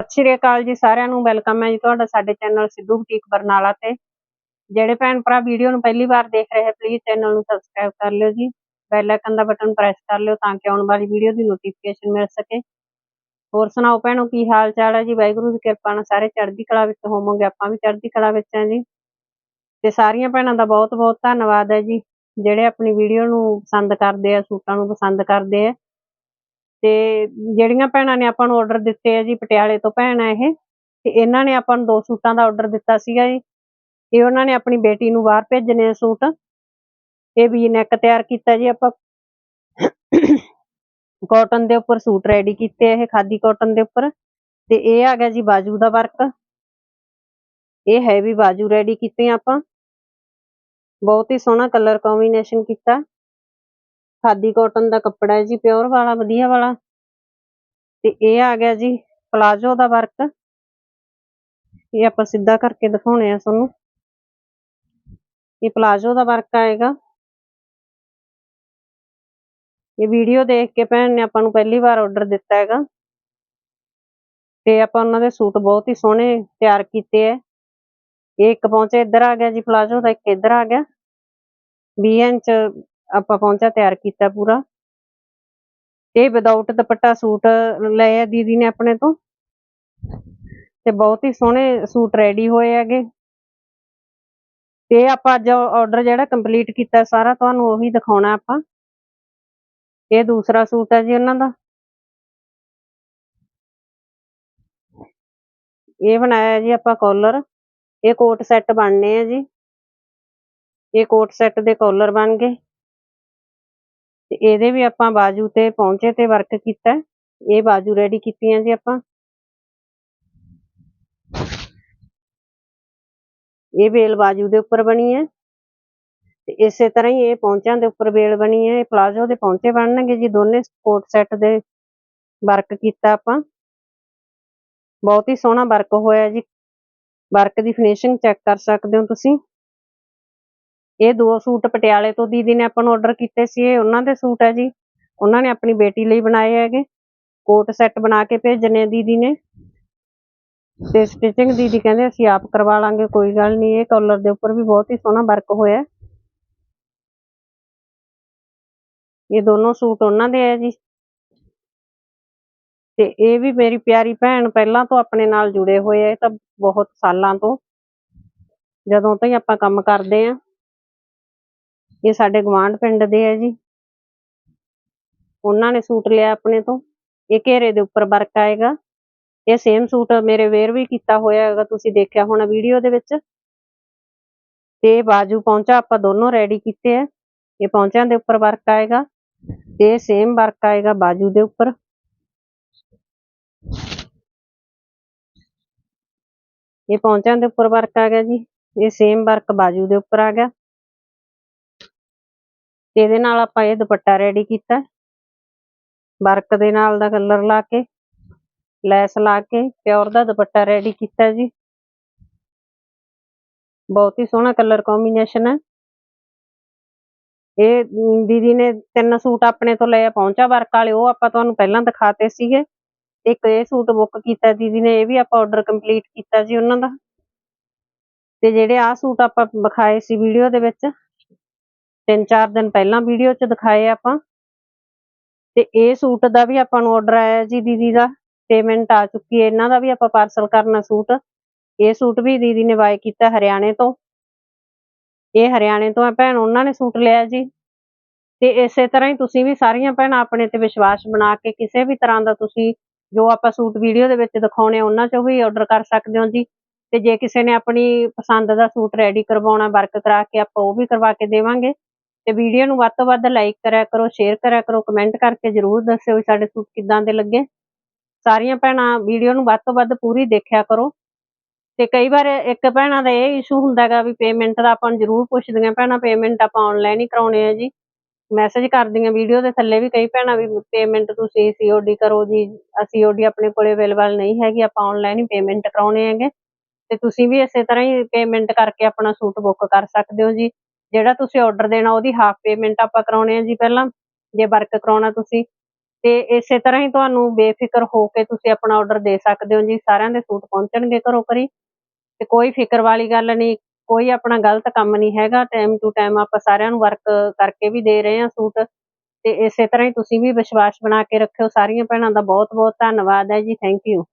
ਸਤਿ ਸ਼੍ਰੀ ਅਕਾਲ ਜੀ ਸਾਰਿਆਂ ਨੂੰ, ਵੈਲਕਮ ਹੈ ਜੀ ਤੁਹਾਡਾ ਸਾਡੇ ਚੈਨਲ ਸਿੱਧੂ ਬੁਟੀਕ ਬਰਨਾਲਾ ਤੇ। ਜਿਹੜੇ ਭੈਣ ਭਰਾ ਵੀਡੀਓ ਨੂੰ ਪਹਿਲੀ ਵਾਰ ਦੇਖ ਰਹੇ ਪਲੀਜ਼ ਚੈਨਲ ਨੂੰ ਸਬਸਕ੍ਰਾਈਬ ਕਰ ਲਿਓ ਜੀ। ਬੈਲ ਆਈਕਨ ਦਾ ਬਟਨ ਪ੍ਰੈਸ ਕਰ ਲਿਓ ਤਾਂ ਕਿ ਆਉਣ ਵਾਲੀ ਵੀਡੀਓ ਦੀ ਨੋਟੀਫਿਕੇਸ਼ਨ ਮਿਲ ਸਕੇ। ਹੋਰ ਸੁਣਾਓ ਭੈਣੋ, ਕੀ ਹਾਲ ਚਾਲ ਹੈ ਜੀ? ਵਾਹਿਗੁਰੂ ਦੀ ਕਿਰਪਾ ਨਾਲ ਸਾਰੇ ਚੜ੍ਹਦੀ ਕਲਾ ਵਿੱਚ ਹੋਵੋਗੇ, ਆਪਾਂ ਵੀ ਚੜ੍ਹਦੀ ਕਲਾ ਵਿੱਚ ਹਾਂ ਜੀ। ਤੇ ਸਾਰੀਆਂ ਭੈਣਾਂ ਦਾ ਬਹੁਤ ਬਹੁਤ ਧੰਨਵਾਦ ਹੈ ਜੀ, ਜਿਹੜੇ ਆਪਣੀ ਵੀਡੀਓ ਨੂੰ ਪਸੰਦ ਕਰਦੇ ਆ, ਸੂਟਾਂ ਨੂੰ ਪਸੰਦ ਕਰਦੇ ਆ। ਤੇ ਜਿਹੜੀਆਂ ਭੈਣਾਂ ਨੇ ਆਪਾਂ ਨੂੰ ਆਰਡਰ ਦਿੱਤੇ ਆ ਜੀ, ਪਟਿਆਲੇ ਤੋਂ ਭੈਣ ਆ ਇਹ, ਤੇ ਇਹਨਾਂ ਨੇ ਆਪਾਂ ਨੂੰ ਦੋ ਸੂਟਾਂ ਦਾ ਆਰਡਰ ਦਿੱਤਾ ਸੀਗਾ ਜੀ। ਇਹ ਉਹਨਾਂ ਨੇ ਆਪਣੀ ਬੇਟੀ ਨੂੰ ਬਾਹਰ ਭੇਜਣੇ ਆ ਸੂਟ। ਇਹ ਵੀ ਨੈਕ ਤਿਆਰ ਕੀਤਾ ਜੀ ਆਪਾਂ। ਕਾਟਨ ਦੇ ਉੱਪਰ ਸੂਟ ਰੈਡੀ ਕੀਤੇ ਇਹ, ਖਾਦੀ ਕਾਟਨ ਦੇ ਉੱਪਰ। ਤੇ ਇਹ ਆ ਗਿਆ ਜੀ ਬਾਜੂ ਦਾ ਵਰਕ ਇਹ ਹੈਵੀ ਬਾਜੂ ਰੈਡੀ ਕੀਤੇ ਆਪਾਂ। ਬਹੁਤ ਹੀ ਸੋਹਣਾ ਕਲਰ ਕੰਬੀਨੇਸ਼ਨ ਕੀਤਾ। ਖਾਦੀ ਕਾਟਨ ਦਾ ਕੱਪੜਾ ਹੈ ਜੀ ਪਿਓਰ ਵਾਲਾ, ਵਧੀਆ ਵਾਲਾ। ਤੇ ਇਹ ਆ ਗਿਆ ਜੀ ਪਲਾਜੋ ਦਾ ਵਰਕ ਇਹ ਆਪਾਂ ਸਿੱਧਾ ਕਰਕੇ ਦਿਖਾਉਣੇ ਆ ਤੁਹਾਨੂੰ। ਇਹ ਪਲਾਜੋ ਦਾ ਵਰਕ ਆਏਗਾ। ਇਹ ਵੀਡੀਓ ਦੇਖ ਕੇ ਭੈਣ ਨੇ ਆਪਾਂ ਨੂੰ ਪਹਿਲੀ ਵਾਰ ਆਰਡਰ ਦਿੱਤਾ ਹੈਗਾ। ਤੇ ਆਪਾਂ ਉਹਨਾਂ ਦੇ ਸੂਟ ਬਹੁਤ ਹੀ ਸੋਹਣੇ ਤਿਆਰ ਕੀਤੇ ਐ ਇਹ ਇੱਕ ਪਹੁੰਚੇ ਇੱਧਰ ਆ ਗਿਆ ਜੀ ਪਲਾਜੋ ਦਾ ਇੱਕ ਇੱਧਰ ਆ ਗਿਆ। 20 ਇੰਚ ਆਪਾਂ ਪਹੁੰਚਾ ਤਿਆਰ ਕੀਤਾ ਪੂਰਾ। ਇਹ ਵਿਦਆਊਟ ਦੁਪੱਟਾ ਸੂਟ ਲਏ ਆ ਦੀਦੀ ਨੇ ਆਪਣੇ ਤੋਂ। ਤੇ ਬਹੁਤ ਹੀ ਸੋਹਣੇ ਸੂਟ ਰੈਡੀ ਹੋਏ ਹੈਗੇ। ਤੇ ਆਪਾਂ ਅੱਜ ਆਰਡਰ ਜਿਹੜਾ ਕੰਪਲੀਟ ਕੀਤਾ ਸਾਰਾ, ਤੁਹਾਨੂੰ ਉਹੀ ਦਿਖਾਉਣਾ ਆਪਾਂ। ਇਹ ਦੂਸਰਾ ਸੂਟ ਹੈ ਜੀ ਉਹਨਾਂ ਦਾ। ਇਹ ਬਣਾਇਆ ਜੀ ਆਪਾਂ ਕਾਲਰ ਇਹ ਕੋਟ ਸੈੱਟ ਬਣਨੇ ਆ ਜੀ। ਇਹ ਕੋਟ ਸੈੱਟ ਦੇ ਕਾਲਰ ਬਣ ਗਏ। ਤੇ ਇਹਦੇ ਵੀ ਆਪਾਂ ਬਾਜੂ ਤੇ ਪਹੁੰਚੇ ਤੇ ਵਰਕ ਕੀਤਾ। ਇਹ ਬਾਜੂ ਰੈਡੀ ਕੀਤੀਆਂ ਜੀ ਆਪਾਂ। ਇਹ ਬੇਲ ਬਾਜੂ ਦੇ ਉੱਪਰ ਬਣੀ ਹੈ। ਤੇ ਇਸੇ ਤਰ੍ਹਾਂ ਹੀ ਇਹ ਪਹੁੰਚਿਆਂ ਦੇ ਉੱਪਰ ਵੇਲ ਬਣੀ ਹੈ। ਇਹ ਪਲਾਜ਼ੋ ਦੇ ਪਹੁੰਚੇ ਬਣਨਗੇ ਜੀ। ਦੋਨੇ ਕੋਟ ਸੈੱਟ ਦੇ ਵਰਕ ਕੀਤਾ ਆਪਾਂ। ਬਹੁਤ ਹੀ ਸੋਹਣਾ ਵਰਕ ਹੋਇਆ ਜੀ। ਵਰਕ ਦੀ ਫਿਨਿਸ਼ਿੰਗ ਚੈੱਕ ਕਰ ਸਕਦੇ ਹੋ ਤੁਸੀਂ। ਇਹ ਦੋ ਸੂਟ ਪਟਿਆਲੇ ਤੋਂ ਦੀਦੀ ਨੇ ਆਪਾਂ ਨੂੰ ਆਰਡਰ ਕੀਤੇ ਸੀ, ਇਹ ਉਹਨਾਂ ਦੇ ਸੂਟ ਹੈ ਜੀ। ਉਹਨਾਂ ਨੇ ਆਪਣੀ ਬੇਟੀ ਲਈ ਬਣਾਏ ਹੈਗੇ। ਕੋਟ ਸੈੱਟ ਬਣਾ ਕੇ ਭੇਜਣੇ ਦੀਦੀ ਨੇ। ਤੇ ਸਟਿਚਿੰਗ ਦੀਦੀ ਕਹਿੰਦੇ ਅਸੀਂ ਆਪ ਕਰਵਾ ਲਾਂਗੇ, ਕੋਈ ਗੱਲ ਨਹੀਂ, ਇਹ ਕਲਰ ਦੇ ਉੱਪਰ ਵੀ ਬਹੁਤ ਹੀ ਸੋਹਣਾ ਵਰਕ ਹੋਇਆ। ਇਹ ਦੋਨੋਂ ਸੂਟ ਉਹਨਾਂ ਦੇ ਹੈ ਜੀ। ਤੇ ਇਹ ਵੀ ਮੇਰੀ ਪਿਆਰੀ ਭੈਣ ਪਹਿਲਾਂ ਤੋਂ ਆਪਣੇ ਨਾਲ ਜੁੜੇ ਹੋਏ ਆ, ਇਹ ਤਾਂ ਬਹੁਤ ਸਾਲਾਂ ਤੋਂ। ਜਦੋਂ ਤੋਂ ਹੀ ਆਪਾਂ ਕੰਮ ਕਰਦੇ ਆ। ਇਹ ਸਾਡੇ ਗਵਾਂਢ ਪਿੰਡ ਦੇ ਹੈ ਜੀ। ਉਹਨਾਂ ਨੇ ਸੂਟ ਲਿਆ ਆਪਣੇ ਤੋਂ। ਇਹ ਘੇਰੇ ਦੇ ਉੱਪਰ ਵਰਕ ਆਏਗਾ। ਇਹ ਸੇਮ ਸੂਟ ਮੇਰੇ ਵੇਅਰ ਵੀ ਕੀਤਾ ਹੋਇਆ ਹੈਗਾ, ਤੁਸੀਂ ਦੇਖਿਆ ਹੋਣਾ ਵੀਡੀਓ ਦੇ ਵਿੱਚ। ਤੇ ਬਾਜੂ ਪਹੁੰਚਾ ਆਪਾਂ ਦੋਨੋਂ ਰੈਡੀ ਕੀਤੇ ਆ। ਇਹ ਪਹੁੰਚਿਆਂ ਦੇ ਉੱਪਰ ਵਰਕ ਆਏਗਾ ਤੇ ਸੇਮ ਵਰਕ ਆਏਗਾ ਬਾਜੂ ਦੇ ਉੱਪਰ। ਇਹ ਪਹੁੰਚਿਆਂ ਦੇ ਉੱਪਰ ਵਰਕ ਆ ਗਿਆ ਜੀ। ਇਹ ਸੇਮ ਵਰਕ ਬਾਜੂ ਦੇ ਉੱਪਰ ਆ ਗਿਆ। ਤੇ ਇਹਦੇ ਨਾਲ ਆਪਾਂ ਇਹ ਦੁਪੱਟਾ ਰੈਡੀ ਕੀਤਾ। ਵਰਕ ਦੇ ਨਾਲ ਦਾ ਕਲਰ ਲਾ ਕੇ, ਲੈਸ ਲਾ ਕੇ ਪਿਓਰ ਦਾ ਦੁਪੱਟਾ ਰੈਡੀ ਕੀਤਾ ਜੀ। ਬਹੁਤ ਹੀ ਸੋਹਣਾ ਕਲਰ ਕੰਬੀਨੇਸ਼ਨ ਹੈ। ਇਹ ਦੀਦੀ ਨੇ ਤਿੰਨ ਸੂਟ ਆਪਣੇ ਤੋਂ ਲਏ ਪਹੁੰਚਾ ਵਰਕ ਵਾਲੇ, ਉਹ ਆਪਾਂ ਤੁਹਾਨੂੰ ਪਹਿਲਾਂ ਦਿਖਾਤੇ ਸੀਗੇ। ਇੱਕ ਇਹ ਸੂਟ ਬੁੱਕ ਕੀਤਾ ਦੀਦੀ ਨੇ, ਇਹ ਵੀ ਆਪਾਂ ਆਰਡਰ ਕੰਪਲੀਟ ਕੀਤਾ ਜੀ ਉਹਨਾਂ ਦਾ। ਤੇ ਜਿਹੜੇ ਆ ਸੂਟ ਆਪਾਂ ਵਿਖਾਏ ਸੀ ਵੀਡੀਓ ਦੇ ਵਿੱਚ ਤਿੰਨ ਚਾਰ ਦਿਨ ਪਹਿਲਾਂ ਵੀਡੀਓ 'ਚ ਦਿਖਾਏ ਆਪਾਂ। ਤੇ ਇਹ ਸੂਟ ਦਾ ਵੀ ਆਪਾਂ ਨੂੰ ਆਰਡਰ ਆਇਆ ਜੀ ਦੀਦੀ ਦਾ। ਪੇਮੈਂਟ ਆ ਚੁੱਕੀ ਹੈ, ਇਹਨਾਂ ਦਾ ਵੀ ਆਪਾਂ ਪਾਰਸਲ ਕਰਨਾ ਸੂਟ। ਇਹ ਸੂਟ ਵੀ ਦੀਦੀ ਨੇ ਬਾਏ ਕੀਤਾ ਹਰਿਆਣੇ ਤੋਂ। ਇਹ ਹਰਿਆਣੇ ਤੋਂ ਹੈ ਭੈਣ, ਉਹਨਾਂ ਨੇ ਸੂਟ ਲਿਆ ਜੀ। ਤੇ ਇਸੇ ਤਰ੍ਹਾਂ ਹੀ ਤੁਸੀਂ ਵੀ ਸਾਰੀਆਂ ਭੈਣਾਂ ਆਪਣੇ ਤੇ ਵਿਸ਼ਵਾਸ ਬਣਾ ਕੇ ਕਿਸੇ ਵੀ ਤਰ੍ਹਾਂ ਦਾ ਤੁਸੀਂ ਜੋ ਆਪਾਂ ਸੂਟ ਵੀਡੀਓ ਦੇ ਵਿੱਚ ਦਿਖਾਉਣੇ ਉਹਨਾਂ ਚੋਂ ਵੀ ਆਰਡਰ ਕਰ ਸਕਦੇ ਹੋ ਜੀ। ਤੇ ਜੇ ਕਿਸੇ ਨੇ ਆਪਣੀ ਪਸੰਦ ਦਾ ਸੂਟ ਰੈਡੀ ਕਰਵਾਉਣਾ, ਵਰਕ ਕਰਾ ਕੇ ਆਪਾਂ ਉਹ ਵੀ ਕਰਵਾ ਕੇ ਦੇਵਾਂਗੇ। ਤੇ ਵੀਡੀਓ ਨੂੰ ਵੱਧ ਤੋਂ ਵੱਧ ਲਾਈਕ ਕਰਿਆ ਕਰੋ ਸ਼ੇਅਰ ਕਰਿਆ ਕਰੋ ਕਮੈਂਟ ਕਰਕੇ ਜਰੂਰ ਦੱਸਿਓ ਵੀ ਸਾਡੇ ਸੂਟ ਕਿੱਦਾਂ ਦੇ ਲੱਗੇ। ਸਾਰੀਆਂ ਭੈਣਾਂ ਵੀਡੀਓ ਨੂੰ ਵੱਧ ਤੋਂ ਵੱਧ ਪੂਰੀ ਦੇਖਿਆ ਕਰੋ। ਤੇ ਕਈ ਵਾਰ ਇੱਕ ਭੈਣਾਂ ਦਾ ਇਹ ਇਸ਼ੂ ਹੁੰਦਾਗਾ ਵੀ ਪੇਮੈਂਟ ਦਾ ਆਪਾਂ ਨੂੰ ਜ਼ਰੂਰ ਪੁੱਛਦੀਆਂ, ਭੈਣਾਂ ਪੇਮੈਂਟ ਆਪਾਂ ਆਨਲਾਈਨ ਹੀ ਕਰਾਉਣੇ ਆ ਜੀ। ਮੈਸੇਜ ਕਰਦੀਆਂ ਵੀਡੀਓ ਦੇ ਥੱਲੇ ਵੀ ਕਈ ਭੈਣਾਂ ਵੀ ਪੇਮੈਂਟ ਤੁਸੀਂ ਸੀਓਡੀ ਕਰੋ ਜੀ ਸੀਓਡੀ ਆਪਣੇ ਕੋਲੇ ਅਵੇਲੇਬਲ ਨਹੀਂ ਹੈਗੀ, ਆਪਾਂ ਆਨਲਾਈਨ ਹੀ ਪੇਮੈਂਟ ਕਰਾਉਣੇ ਹੈਗੇ। ਤੇ ਤੁਸੀਂ ਵੀ ਇਸੇ ਤਰ੍ਹਾਂ ਹੀ ਪੇਮੈਂਟ ਕਰਕੇ ਆਪਣਾ ਸੂਟ ਬੁੱਕ ਕਰ ਸਕਦੇ ਹੋ ਜੀ। ਜਿਹੜਾ ਤੁਸੀਂ ਆਰਡਰ ਦੇਣਾ ਉਹਦੀ ਹਾਫ ਪੇਮੈਂਟ ਆਪਾਂ ਕਰਾਉਣੇ ਆ ਜੀ ਪਹਿਲਾਂ, ਜੇ ਵਰਕ ਕਰਾਉਣਾ ਤੁਸੀਂ। ਤੇ ਇਸੇ ਤਰ੍ਹਾਂ ਹੀ ਤੁਹਾਨੂੰ ਬੇਫਿਕਰ ਹੋ ਕੇ ਤੁਸੀਂ ਆਪਣਾ ਆਰਡਰ ਦੇ ਸਕਦੇ ਹੋ ਜੀ, ਸਾਰਿਆਂ ਦੇ ਸੂਟ ਪਹੁੰਚਣਗੇ ਘਰੋਂ ਘਰੀ। ਤੇ ਕੋਈ ਫਿਕਰ ਵਾਲੀ ਗੱਲ ਨਹੀਂ, ਕੋਈ ਆਪਣਾ ਗਲਤ ਕੰਮ ਨਹੀਂ ਹੈਗਾ ਟਾਈਮ ਟੂ ਟਾਈਮ ਆਪਾਂ ਸਾਰਿਆਂ ਨੂੰ ਵਰਕ ਕਰਕੇ ਵੀ ਦੇ ਰਹੇ ਹਾਂ ਸੂਟ। ਤੇ ਇਸੇ ਤਰ੍ਹਾਂ ਹੀ ਤੁਸੀਂ ਵੀ ਵਿਸ਼ਵਾਸ ਬਣਾ ਕੇ ਰੱਖਿਓ, ਸਾਰੀਆਂ ਭੈਣਾਂ ਦਾ ਬਹੁਤ ਬਹੁਤ ਧੰਨਵਾਦ ਹੈ ਜੀ ਥੈਂਕ ਯੂ